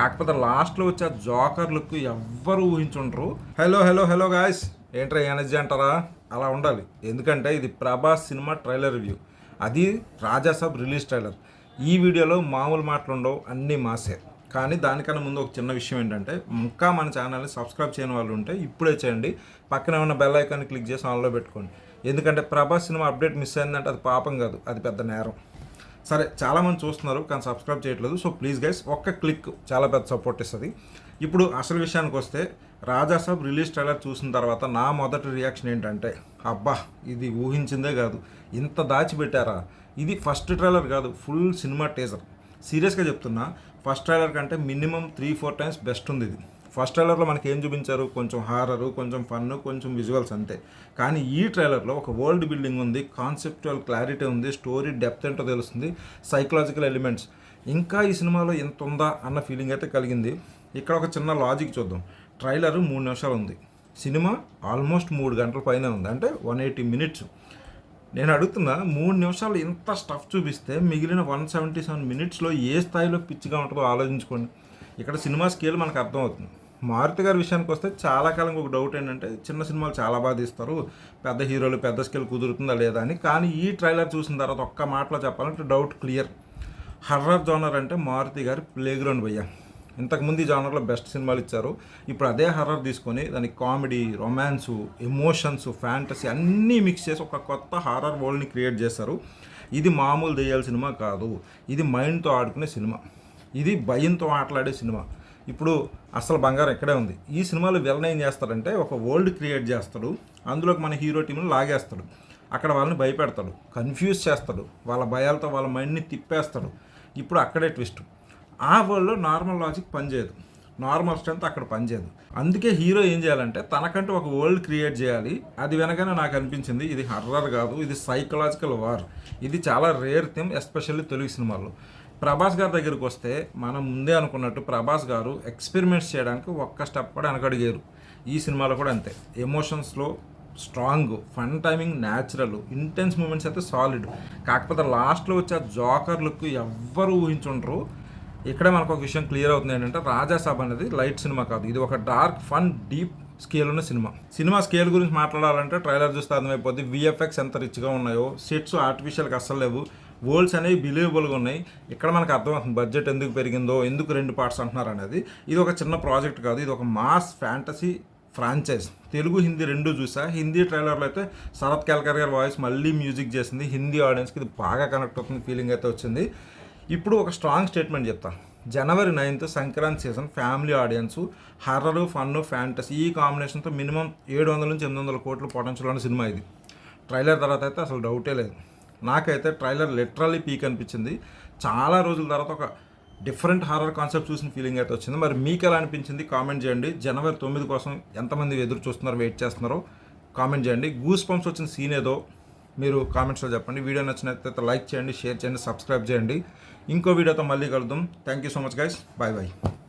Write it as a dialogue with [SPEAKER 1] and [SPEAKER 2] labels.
[SPEAKER 1] కాకపోతే లాస్ట్లో వచ్చే జోకర్ లుక్ ఎవ్వరు ఊహించుండ్రు. Hello hello hello guys. ఏంట్రా ఎనర్జీ అంటారా? అలా ఉండాలి. ఎందుకంటే ఇది ప్రభాస్ సినిమా ట్రైలర్ రివ్యూ. అది రాజాసాబ్ రిలీజ్ ట్రైలర్. ఈ వీడియోలో మామూలు మాటలు ఉండవు అన్నీ మాసే. కానీ దానికన్నా ముందు ఒక చిన్న విషయం ఏంటంటే ఇంకా మన ఛానల్ని సబ్స్క్రైబ్ చేయని వాళ్ళు ఉంటే ఇప్పుడే చేయండి. పక్కన ఉన్న బెల్ ఐకాన్ క్లిక్ చేసి ఆన్లో పెట్టుకోండి. ఎందుకంటే ప్రభాస్ సినిమా అప్డేట్ మిస్ అయిందంటే అది పాపం కాదు అది పెద్ద నేరం. సరే చాలామంది చూస్తున్నారు కానీ సబ్స్క్రైబ్ చేయట్లేదు. సో ప్లీజ్ గైస్ ఒక్క క్లిక్ చాలా పెద్ద సపోర్ట్ ఇస్తుంది. ఇప్పుడు అసలు విషయానికి వస్తే రాజాసాబ్ రిలీజ్ ట్రైలర్ చూసిన తర్వాత నా మొదటి రియాక్షన్ ఏంటంటే అబ్బా ఇది ఊహించిందే కాదు. ఇంత దాచిపెట్టారా? ఇది ఫస్ట్ ట్రైలర్ కాదు ఫుల్ సినిమా టేజర్ సీరియస్గా చెప్తున్నా ఫస్ట్ ట్రైలర్ కంటే minimum three four times best ఉంది ఇది. ఫస్ట్ ట్రైలర్లో మనకి ఏం చూపించారు? కొంచెం హారరు కొంచెం ఫన్ కొంచెం విజువల్స్ అంతే. కానీ ఈ ట్రైలర్లో ఒక వరల్డ్ బిల్డింగ్ ఉంది కాన్సెప్చువల్ క్లారిటీ ఉంది స్టోరీ డెప్త్ ఏంటో తెలుస్తుంది సైకలాజికల్ ఎలిమెంట్స్ ఇంకా ఈ సినిమాలో ఎంత ఉందా అన్న ఫీలింగ్ అయితే కలిగింది. ఇక్కడ ఒక చిన్న లాజిక్ చూద్దాం. ట్రైలర్ మూడు నిమిషాలు ఉంది. సినిమా ఆల్మోస్ట్ మూడు గంటల పైన ఉంది. అంటే వన్ ఎయిటీ మినిట్స్ నేను అడుగుతున్నా మూడు నిమిషాలు ఇంత స్టఫ్ చూపిస్తే మిగిలిన వన్ సెవెంటీ సెవెన్ మినిట్స్లో ఏ స్థాయిలో పిచ్చిగా ఉంటుందో ఆలోచించుకోండి. ఇక్కడ సినిమా స్కేల్ మనకు అర్థమవుతుంది మారుతి గారి విషయానికి వస్తే చాలా కాలం ఒక డౌట్ ఏంటంటే చిన్న సినిమాలు చాలా బాగా తీస్తారు. పెద్ద హీరోలు పెద్ద స్కేల్ కుదురుతుందా లేదా అని. కానీ ఈ ట్రైలర్ చూసిన తర్వాత ఒక్క మాటలో చెప్పాలంటే డౌట్ క్లియర్ హర్రర్ జోనర్ అంటే మారుతి గారి ప్లే గ్రౌండ్ భయ్య ఇంతకుముందు ఈ జానర్లో బెస్ట్ సినిమాలు ఇచ్చారు. ఇప్పుడు అదే హర్రర్ తీసుకొని దానికి కామెడీ రొమాన్సు ఎమోషన్స్ ఫ్యాంటసీ అన్నీ మిక్స్ చేసి ఒక కొత్త హర్రర్ వరల్డ్ని క్రియేట్ చేస్తారు ఇది మామూలు దెయ్యాల సినిమా కాదు. ఇది మైండ్తో ఆడుకునే సినిమా. ఇది భయంతో ఆటలాడే సినిమా. ఇప్పుడు అసలు బంగారం ఇక్కడే ఉంది. ఈ సినిమాలో విలన్ ఏం చేస్తాడంటే ఒక వరల్డ్ క్రియేట్ చేస్తాడు. అందులోకి మన హీరో టీంని లాగేస్తాడు. అక్కడ వాళ్ళని భయపెడతాడు. కన్ఫ్యూజ్ చేస్తాడు. వాళ్ళ భయాలతో వాళ్ళ మైండ్ని తిప్పేస్తాడు. ఇప్పుడు అక్కడే ట్విస్ట్ ఆ వరల్డ్లో నార్మల్ లాజిక్ పనిచేయదు. నార్మల్ స్ట్రెంత్ అక్కడ పనిచేయదు. అందుకే హీరో ఏం చేయాలంటే తనకంటూ ఒక వరల్డ్ క్రియేట్ చేయాలి. అది వెనకనే నాకు అనిపించింది ఇది హర్రర్ కాదు ఇది సైకలాజికల్ వార్ ఇది చాలా రేర్ థిమ్ ఎస్పెషల్లీ తెలుగు సినిమాల్లో. ప్రభాస్ గారి దగ్గరికి వస్తే మనం ముందే అనుకున్నట్టు ప్రభాస్ గారు ఎక్స్పెరిమెంట్స్ చేయడానికి ఒక్క స్టెప్ కూడా వెనకడిగారు. ఈ సినిమాలో కూడా అంతే. ఎమోషన్స్లో strong fun timing natural intense moments అయితే సాలిడ్ కాకపోతే లాస్ట్లో వచ్చే జోకర్ లుక్ ఎవ్వరు ఊహించుండ్రు. ఇక్కడే మనకు ఒక విషయం క్లియర్ అవుతుంది ఏంటంటే రాజాసాబ్ అనేది లైట్ సినిమా కాదు. ఇది ఒక డార్క్ ఫన్ డీప్ స్కేల్ ఉన్న సినిమా సినిమా స్కేల్ గురించి మాట్లాడాలంటే ట్రైలర్ చూస్తే అర్థమైపోద్ది. విఎఫ్ఎక్స్ ఎంత రిచ్గా ఉన్నాయో సెట్స్ ఆర్టిఫిషియల్గా అస్సలు లేవు. గోల్స్ అనేవి బిలీవబుల్గా ఉన్నాయి. ఇక్కడ మనకు అర్థమవుతుంది బడ్జెట్ ఎందుకు పెరిగిందో ఎందుకు రెండు పార్ట్స్ అంటున్నారు అనేది. ఇది ఒక చిన్న ప్రాజెక్ట్ కాదు ఇది ఒక mass fantasy franchise Telugu Hindi రెండు చూసా. హిందీ ట్రైలర్లో అయితే శరత్ కేల్కర్ గారి వాయిస్ మళ్ళీ మ్యూజిక్ చేసింది. హిందీ ఆడియన్స్కి ఇది బాగా కనెక్ట్ అవుతుంది ఫీలింగ్ అయితే వచ్చింది. ఇప్పుడు ఒక స్ట్రాంగ్ స్టేట్మెంట్ చెప్తాను జనవరి ninth Sankranti season family audience horror fun fantasy ఈ కాంబినేషన్తో మినిమం ఏడు వందల నుంచి ఎనిమిది వందల కోట్లు పొటెన్షియల్ ఉన్న సినిమా ఇది. ట్రైలర్ తర్వాత అయితే అసలు డౌటే లేదు. నాకైతే ట్రైలర్ లిటరల్లీ పీక్ అనిపించింది. చాలా రోజుల తర్వాత ఒక డిఫరెంట్ హారర్ కాన్సెప్ట్ చూసిన ఫీలింగ్ అయితే వచ్చింది. మరి మీకు ఎలా అనిపించింది? కామెంట్ చేయండి. జనవరి తొమ్మిది కోసం ఎంతమంది ఎదురు చూస్తున్నారు వెయిట్ చేస్తున్నారో కామెంట్ చేయండి. గూస్ పంప్స్ వచ్చిన సీన్ ఏదో మీరు కామెంట్స్లో చెప్పండి. వీడియో నచ్చినట్లయితే లైక్ చేయండి షేర్ చేయండి సబ్స్క్రైబ్ చేయండి. ఇంకో వీడియోతో మళ్ళీ కలుద్దాం. Thank you so much guys bye bye